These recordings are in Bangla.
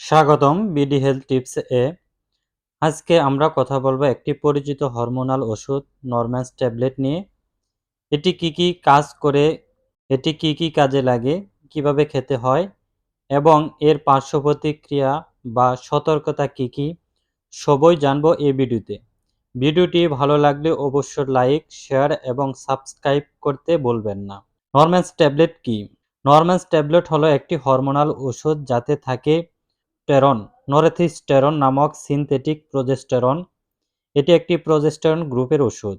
স্বাগতম বিডি হেলথ টিপস এ। আজকে আমরা কথা বলব একটি পরিচিত হরমোনাল ওষুধ, নরম্যান্স ট্যাবলেট নিয়ে। এটি কি কি কাজ করে, এটি কি কি কাজে লাগে, কীভাবে খেতে হয়, এবং এর পার্শ্ব প্রতিক্রিয়া বা সতর্কতা কি কি, সবই জানব এই ভিডিওতে। ভিডিওটি ভালো লাগলে অবশ্যই লাইক, শেয়ার এবং সাবস্ক্রাইব করতে বলবেন না। নরম্যান্স ট্যাবলেট কি? নরম্যান্স ট্যাবলেট হলো একটি হরমোনাল ওষুধ যাতে থাকে টেরন নরেথিস্টেরন নামক সিনথেটিক প্রজেস্টেরন। এটি একটি প্রজেস্টেরন গ্রুপের ওষুধ।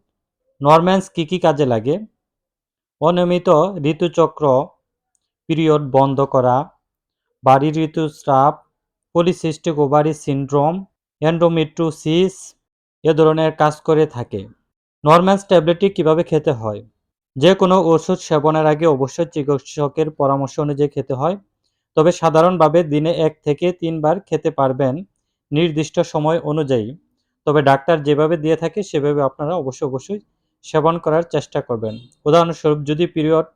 নরম্যান্স কী কী কাজে লাগে? অনিয়মিত ঋতুচক্র পিরিয়ড বন্ধ করা বাড়ি ঋতুস্রাব পলিসিস্টিক ওভারি সিন্ড্রোম এন্ডোমেট্রোসিস এ ধরনের কাজ করে থাকে। নরম্যান্স ট্যাবলেটটি কীভাবে খেতে হয়? যে কোনো ওষুধ সেবনের আগে অবশ্যই চিকিৎসকের পরামর্শ অনুযায়ী খেতে হয়। তবে সাধারণভাবে দিনে এক থেকে তিনবার খেতে পারবেন নির্দিষ্ট সময় অনুযায়ী। তবে ডাক্তার যেভাবে দিয়ে থাকে, সেভাবে আপনারা অবশ্যই অবশ্যই সেবন করার চেষ্টা করবেন। উদাহরণস্বরূপ যদি পিরিয়ড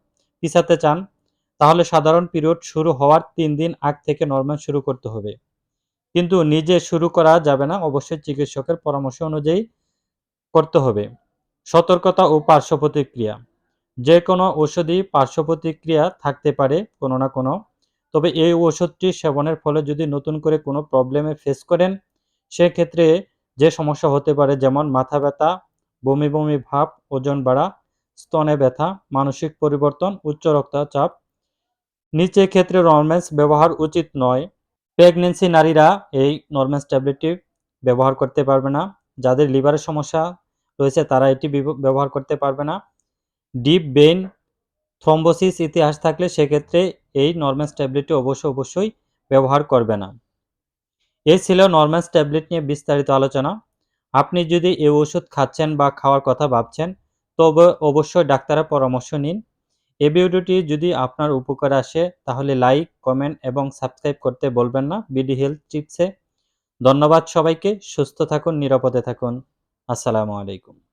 পিছাতে চান, তাহলে সাধারণ পিরিয়ড শুরু হওয়ার তিন দিন আগ থেকে নর্মাল শুরু করতে হবে। কিন্তু নিজে শুরু করা যাবে না, অবশ্যই চিকিৎসকের পরামর্শ অনুযায়ী করতে হবে। সতর্কতা ও পার্শ্ব প্রতিক্রিয়া। যে কোনো ওষুধই পার্শ্ব প্রতিক্রিয়া থাকতে পারে কোনো না কোনো তবে এই ওষুধটি সেবনের ফলে যদি নতুন করে কোনো প্রবলেমে ফেস করেন, সেক্ষেত্রে যে সমস্যা হতে পারে যেমন মাথা ব্যথা, বমি বমি ভাব, ওজন বাড়া, স্তনে ব্যথা, মানসিক পরিবর্তন, উচ্চ রক্তচাপ। নিচে ক্ষেত্রে নরম্যান্স ব্যবহার উচিত নয়। প্রেগনেন্সি নারীরা এই নরম্যান্স ট্যাবলেটটি ব্যবহার করতে পারবে না। যাদের লিভারের সমস্যা রয়েছে তারা এটি ব্যবহার করতে পারবে না। ডিপ বেইন থ্রম্বোসিস ইতিহাস থাকলে সেক্ষেত্রে এই নরম্যান্স ট্যাবলেটটি অবশ্যই অবশ্যই ব্যবহার করবে না। এ ছিল নরম্যান্স ট্যাবলেট নিয়ে বিস্তারিত আলোচনা। আপনি যদি এই ওষুধ খাচ্ছেন বা খাওয়ার কথা ভাবছেন, তবে অবশ্যই ডাক্তারের পরামর্শ নিন। এই ভিডিওটি যদি আপনার উপকার আসে, তাহলে লাইক, কমেন্ট এবং সাবস্ক্রাইব করতে বলবেন না বিডি হেলথ টিপসে। ধন্যবাদ সবাইকে, সুস্থ থাকুন, নিরাপদে থাকুন। আসসালামু আলাইকুম।